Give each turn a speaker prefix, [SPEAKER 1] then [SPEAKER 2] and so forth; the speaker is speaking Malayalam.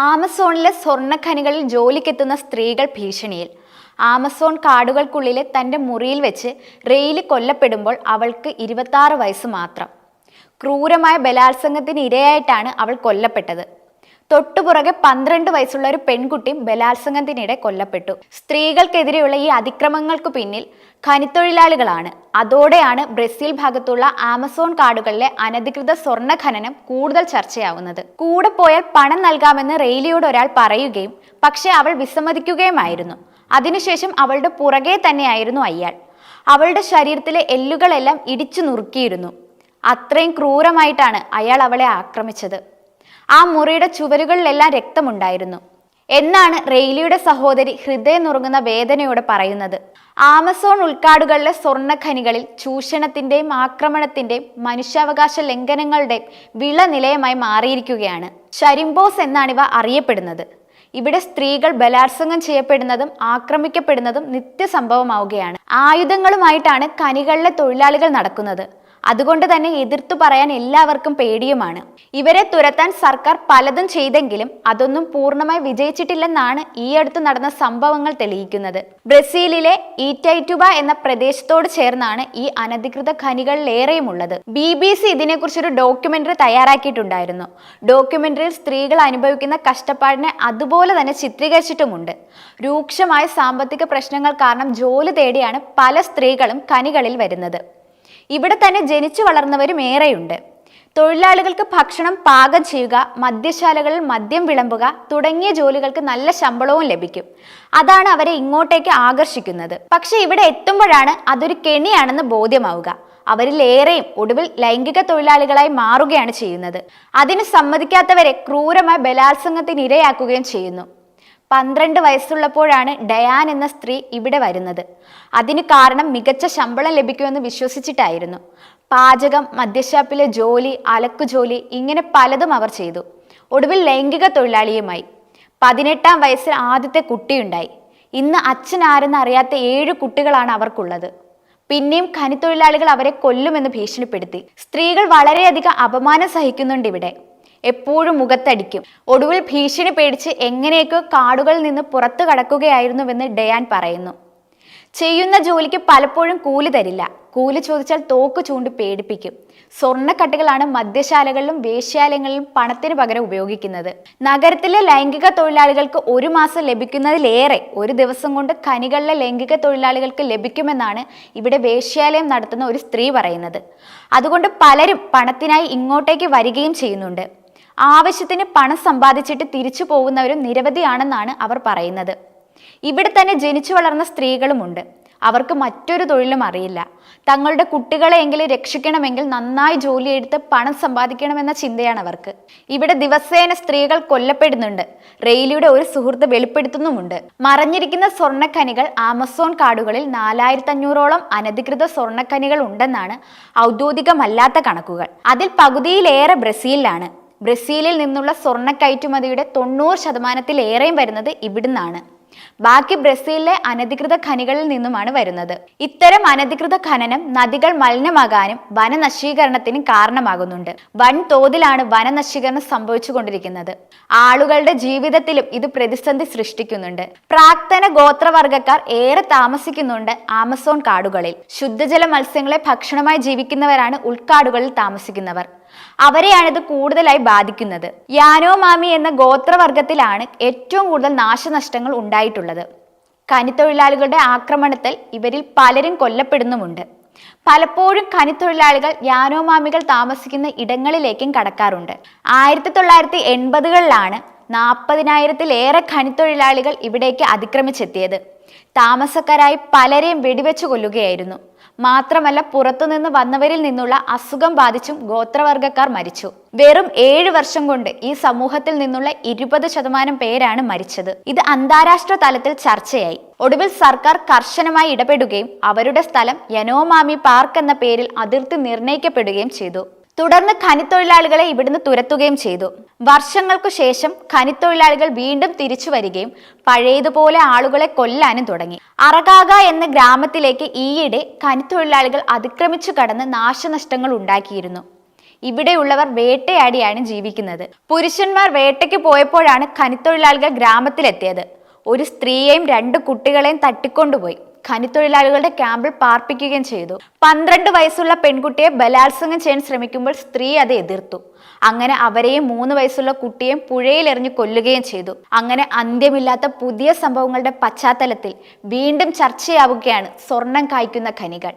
[SPEAKER 1] ആമസോണിലെ സ്വർണഖനികളിൽ ജോലിക്കെത്തുന്ന സ്ത്രീകൾ ഭീഷണിയിൽ. ആമസോൺ കാടുകൾക്കുള്ളിലെ തന്റെ മുറിയിൽ വെച്ച് റെയിൽ കൊല്ലപ്പെടുമ്പോൾ അവൾക്ക് ഇരുപത്താറ് വയസ്സ് മാത്രം. ക്രൂരമായ ബലാത്സംഗത്തിന് ഇരയായിട്ടാണ് അവൾ കൊല്ലപ്പെട്ടത്. തൊട്ടുപുറകെ പന്ത്രണ്ട് വയസ്സുള്ള ഒരു പെൺകുട്ടിയും ബലാത്സംഗത്തിനിടെ കൊല്ലപ്പെട്ടു. സ്ത്രീകൾക്കെതിരെയുള്ള ഈ അതിക്രമങ്ങൾക്ക് പിന്നിൽ ഖനിത്തൊഴിലാളികളാണ്. അതോടെയാണ് ബ്രസീൽ ഭാഗത്തുള്ള ആമസോൺ കാടുകളിലെ അനധികൃത സ്വർണ ഖനനം കൂടുതൽ ചർച്ചയാവുന്നത്. കൂടെ പോയാൽ പണം നൽകാമെന്ന് റെയിലിയോട് ഒരാൾ പറയുകയും പക്ഷേ അവൾ വിസമ്മതിക്കുകയുമായിരുന്നു. അതിനുശേഷം അവളുടെ പുറകെ തന്നെയായിരുന്നു അയാൾ. അവളുടെ ശരീരത്തിലെ എല്ലുകളെല്ലാം ഇടിച്ചു നുറുക്കിയിരുന്നു. അത്രയും ക്രൂരമായിട്ടാണ് അയാൾ അവളെ ആക്രമിച്ചത്. ആ മുറിയുടെ ചുവരുകളിലെല്ലാം രക്തമുണ്ടായിരുന്നു. എന്നാണ് റെയിലിയുടെ സഹോദരി ഹൃദയം നുറുങ്ങുന്ന വേദനയോടെ പറയുന്നത്. ആമസോൺ ഉൾക്കാടുകളിലെ സ്വർണഖനികളിൽ ചൂഷണത്തിന്റെയും ആക്രമണത്തിന്റെയും മനുഷ്യാവകാശ ലംഘനങ്ങളുടെയും വിളനിലയമായി മാറിയിരിക്കുകയാണ്. ചരിമ്പോസ് എന്നാണിവ അറിയപ്പെടുന്നത്. ഇവിടെ സ്ത്രീകൾ ബലാത്സംഗം ചെയ്യപ്പെടുന്നതും ആക്രമിക്കപ്പെടുന്നതും നിത്യസംഭവമാവുകയാണ്. ആയുധങ്ങളുമായിട്ടാണ് ഖനികളിലെ തൊഴിലാളികൾ നടക്കുന്നത്. അതുകൊണ്ട് തന്നെ എതിർത്തു പറയാൻ എല്ലാവർക്കും പേടിയുമാണ്. ഇവരെ തുരത്താൻ സർക്കാർ പലതും ചെയ്തെങ്കിലും അതൊന്നും പൂർണമായി വിജയിച്ചിട്ടില്ലെന്നാണ് ഈ അടുത്ത് നടന്ന സംഭവങ്ങൾ തെളിയിക്കുന്നത്. ബ്രസീലിലെ ഈറ്റൈറ്റുബ എന്ന പ്രദേശത്തോട് ചേർന്നാണ് ഈ അനധികൃത ഖനികളിലേറെയും ഉള്ളത് ബി ബി സി ഇതിനെക്കുറിച്ചൊരു ഡോക്യുമെന്ററി തയ്യാറാക്കിയിട്ടുണ്ടായിരുന്നു. ഡോക്യുമെന്ററിയിൽ സ്ത്രീകൾ അനുഭവിക്കുന്ന കഷ്ടപ്പാടിനെ അതുപോലെ തന്നെ ചിത്രീകരിച്ചിട്ടുമുണ്ട്. രൂക്ഷമായ സാമ്പത്തിക പ്രശ്നങ്ങൾ കാരണം ജോലി തേടിയാണ് പല സ്ത്രീകളും ഖനികളിൽ വരുന്നത്. ഇവിടെ തന്നെ ജനിച്ചു വളർന്നവരും ഏറെയുണ്ട്. തൊഴിലാളികൾക്ക് ഭക്ഷണം പാകം ചെയ്യുക മദ്യശാലകളിൽ മദ്യം വിളമ്പുക തുടങ്ങിയ ജോലികൾക്ക് നല്ല ശമ്പളവും ലഭിക്കും. അതാണ് അവരെ ഇങ്ങോട്ടേക്ക് ആകർഷിക്കുന്നത്. പക്ഷെ ഇവിടെ എത്തുമ്പോഴാണ് അതൊരു കെണിയാണെന്ന് ബോധ്യമാവുക. അവരിലേറെയും ഒടുവിൽ ലൈംഗിക തൊഴിലാളികളായി മാറുകയാണ് ചെയ്യുന്നത്. അതിന് സമ്മതിക്കാത്തവരെ ക്രൂരമായ ബലാത്സംഗത്തിന് ഇരയാക്കുകയും ചെയ്യുന്നു. പന്ത്രണ്ട് വയസ്സുള്ളപ്പോഴാണ് ഡയാൻ എന്ന സ്ത്രീ ഇവിടെ വരുന്നത്. അതിന് കാരണം മികച്ച ശമ്പളം ലഭിക്കുമെന്ന് വിശ്വസിച്ചിട്ടായിരുന്നു. പാചകം മദ്യഷാപ്പിലെ ജോലി അലക്കുജോലി ഇങ്ങനെ പലതും അവർ ചെയ്തു. ഒടുവിൽ ലൈംഗിക തൊഴിലാളിയുമായി. പതിനെട്ടാം വയസ്സിൽ ആദ്യത്തെ കുട്ടിയുണ്ടായി. ഇന്ന് അച്ഛനാരെന്ന് അറിയാത്ത ഏഴ് കുട്ടികളാണ് അവർക്കുള്ളത്. പിന്നെയും ഖനിത്തൊഴിലാളികൾ അവരെ കൊല്ലുമെന്ന് ഭീഷണിപ്പെടുത്തി. സ്ത്രീകൾ വളരെയധികം അപമാനം സഹിക്കുന്നുണ്ട് ഇവിടെ. എപ്പോഴും മുഖത്തടിക്കും. ഒടുവിൽ ഭീഷണി പേടിച്ച് എങ്ങനെയൊക്കെ കാടുകളിൽ നിന്ന് പുറത്തു കടക്കുകയായിരുന്നുവെന്ന് ഡയാൻ പറയുന്നു. ചെയ്യുന്ന ജോലിക്ക് പലപ്പോഴും കൂലി തരില്ല. കൂലി ചോദിച്ചാൽ തോക്ക് ചൂണ്ടി പേടിപ്പിക്കും. സ്വർണക്കട്ടുകളാണ് മദ്യശാലകളിലും വേശ്യാലയങ്ങളിലും പണത്തിന് പകരം ഉപയോഗിക്കുന്നത്. നഗരത്തിലെ ലൈംഗിക തൊഴിലാളികൾക്ക് ഒരു മാസം ലഭിക്കുന്നതിലേറെ ഒരു ദിവസം കൊണ്ട് ഖനികളിലെ ലൈംഗിക തൊഴിലാളികൾക്ക് ലഭിക്കുമെന്നാണ് ഇവിടെ വേശ്യാലയം നടത്തുന്ന ഒരു സ്ത്രീ പറയുന്നത്. അതുകൊണ്ട് പലരും പണത്തിനായി ഇങ്ങോട്ടേക്ക് വരികയും ചെയ്യുന്നുണ്ട്. ആവശ്യത്തിന് പണം സമ്പാദിച്ചിട്ട് തിരിച്ചു പോകുന്നവരും നിരവധിയാണെന്നാണ് അവർ പറയുന്നത്. ഇവിടെ തന്നെ ജനിച്ചു വളർന്ന സ്ത്രീകളുമുണ്ട്. അവർക്ക് മറ്റൊരു തൊഴിലും അറിയില്ല. തങ്ങളുടെ കുട്ടികളെയെങ്കിലും രക്ഷിക്കണമെങ്കിൽ നന്നായി ജോലിയെടുത്ത് പണം സമ്പാദിക്കണമെന്ന ചിന്തയാണ് അവർക്ക്. ഇവിടെ ദിവസേന സ്ത്രീകൾ കൊല്ലപ്പെടുന്നുണ്ട്. റെയിലിയുടെ ഒരു സുഹൃത്ത് വെളിപ്പെടുത്തുന്നുമുണ്ട്. മറഞ്ഞിരിക്കുന്ന സ്വർണഖനികൾ ആമസോൺ കാടുകളിൽ നാലായിരത്തഞ്ഞൂറോളം അനധികൃത സ്വർണഖനികൾ ഉണ്ടെന്നാണ് ഔദ്യോഗികമല്ലാത്ത കണക്കുകൾ. അതിൽ പകുതിയിലേറെ ബ്രസീലിലാണ്. ബ്രസീലിൽ നിന്നുള്ള സ്വർണ കയറ്റുമതിയുടെ തൊണ്ണൂറ് ശതമാനത്തിലേറെയും വരുന്നത് ഇവിടുന്നാണ്. ബാക്കി ബ്രസീലിലെ അനധികൃത ഖനികളിൽ നിന്നുമാണ് വരുന്നത്. ഇത്തരം അനധികൃത ഖനനം നദികൾ മലിനമാകാനും വനനശീകരണത്തിനും കാരണമാകുന്നുണ്ട്. വൻ തോതിലാണ് വനനശീകരണം സംഭവിച്ചുകൊണ്ടിരിക്കുന്നത്. ആളുകളുടെ ജീവിതത്തിലും ഇത് പ്രതിസന്ധി സൃഷ്ടിക്കുന്നുണ്ട്. പ്രാക്തന ഗോത്രവർഗക്കാർ ഏറെ താമസിക്കുന്നുണ്ട് ആമസോൺ കാടുകളിൽ. ശുദ്ധജല മത്സ്യങ്ങളെ ഭക്ഷണമായി ജീവിക്കുന്നവരാണ് ഉൾക്കാടുകളിൽ താമസിക്കുന്നവർ. അവരെയാണിത് കൂടുതലായി ബാധിക്കുന്നത്. യാനോമാമി എന്ന ഗോത്രവർഗത്തിലാണ് ഏറ്റവും കൂടുതൽ നാശനഷ്ടങ്ങൾ ഉണ്ടായിട്ടുള്ളത്. ഖനിത്തൊഴിലാളികളുടെ ആക്രമണത്തിൽ ഇവരിൽ പലരും കൊല്ലപ്പെടുന്നുമുണ്ട്. പലപ്പോഴും ഖനിത്തൊഴിലാളികൾ യാനോമാമികൾ താമസിക്കുന്ന ഇടങ്ങളിലേക്കും കടക്കാറുണ്ട്. ആയിരത്തി തൊള്ളായിരത്തി എൺപതുകളിലാണ് നാൽപ്പതിനായിരത്തിലേറെ ഖനിത്തൊഴിലാളികൾ ഇവിടേക്ക് അതിക്രമിച്ചെത്തിയത്. താമസക്കാരായി പലരെയും വെടിവെച്ചു കൊല്ലുകയായിരുന്നു. മാത്രമല്ല പുറത്തുനിന്ന് വന്നവരിൽ നിന്നുള്ള അസുഖം ബാധിച്ചും ഗോത്രവർഗക്കാർ മരിച്ചു. വെറും ഏഴ് വർഷം കൊണ്ട് ഈ സമൂഹത്തിൽ നിന്നുള്ള ഇരുപത് ശതമാനം പേരാണ് മരിച്ചത്. ഇത് അന്താരാഷ്ട്ര തലത്തിൽ ചർച്ചയായി. ഒടുവിൽ സർക്കാർ കർശനമായി ഇടപെടുകയും അവരുടെ സ്ഥലം യനോമാമി പാർക്ക് എന്ന പേരിൽ അതിർത്തി നിർണയിക്കപ്പെടുകയും ചെയ്തു. തുടർന്ന് ഖനിത്തൊഴിലാളികളെ ഇവിടുന്ന് തുരത്തുകയും ചെയ്തു. വർഷങ്ങൾക്കു ശേഷം ഖനിത്തൊഴിലാളികൾ വീണ്ടും തിരിച്ചു വരികയും പഴയതുപോലെ ആളുകളെ കൊല്ലാനും തുടങ്ങി. അറകാക എന്ന ഗ്രാമത്തിലേക്ക് ഈയിടെ ഖനിത്തൊഴിലാളികൾ അതിക്രമിച്ചു കടന്ന് നാശനഷ്ടങ്ങൾ ഉണ്ടാക്കിയിരുന്നു. ഇവിടെയുള്ളവർ വേട്ടയാടിയാണ് ജീവിക്കുന്നത്. പുരുഷന്മാർ വേട്ടയ്ക്ക് പോയപ്പോഴാണ് ഖനിത്തൊഴിലാളികൾ ഗ്രാമത്തിലെത്തിയത്. ഒരു സ്ത്രീയെയും രണ്ട് കുട്ടികളെയും തട്ടിക്കൊണ്ടുപോയി. ഖനിത്തൊഴിലാളികളുടെ ക്യാമ്പിൽ പാർപ്പിക്കുകയും ചെയ്തു. പന്ത്രണ്ട് വയസ്സുള്ള പെൺകുട്ടിയെ ബലാത്സംഗം ചെയ്യാൻ ശ്രമിക്കുമ്പോൾ സ്ത്രീ അത് എതിർത്തു. അങ്ങനെ അവരെയും മൂന്ന് വയസ്സുള്ള കുട്ടിയെയും പുഴയിൽ എറിഞ്ഞു കൊല്ലുകയും ചെയ്തു. അങ്ങനെ അന്ത്യമില്ലാത്ത പുതിയ സംഭവങ്ങളുടെ പശ്ചാത്തലത്തിൽ വീണ്ടും ചർച്ചയാവുകയാണ് സ്വർണം കായ്ക്കുന്ന ഖനികൾ.